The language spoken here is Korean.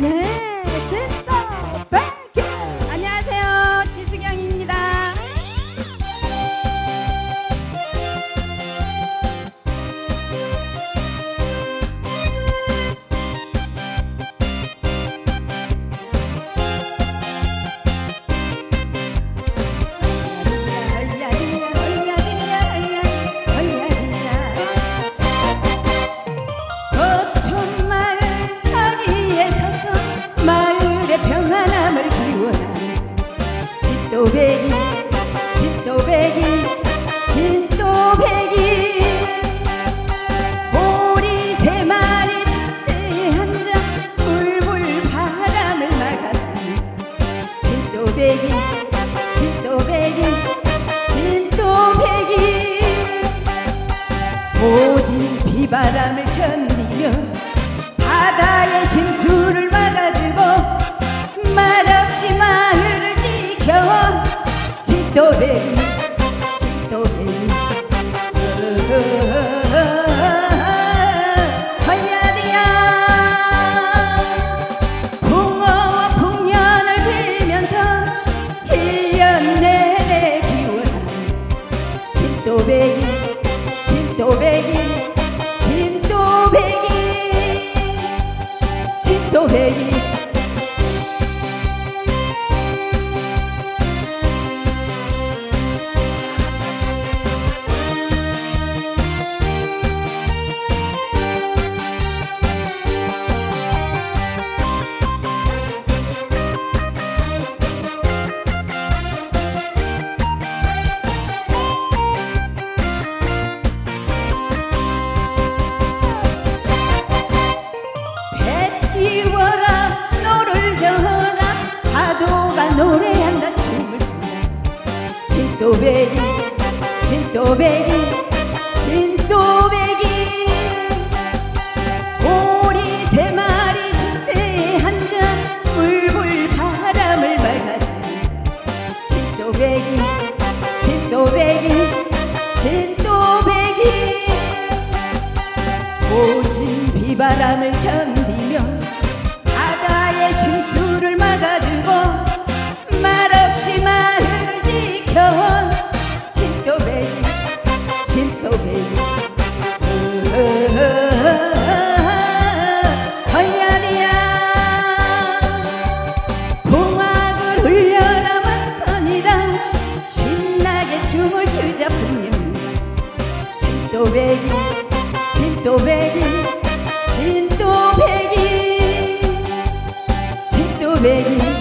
Ne? 진또배기 진또배기 진또배기. 오리 세 마리 손대에 앉아 불불 바람을 막아주는 진또배기 진또배기 진또배기. 모진 비바람 진또배기 진또배기 헐야디야. 붕어와 풍년을 빌면서 1년 내내 기원하는 진또배기 진또배기 진또배기. 진또배기 노래한다 춤을 춘다 진또배기 진또배기 진또배기. 오리 세 마리 손대에 앉아 불불 바람을 막아주는 진또배기 진또배기 진또배기. 오진 비바람을 견 진또배기 진또배기 진또배기 진또배기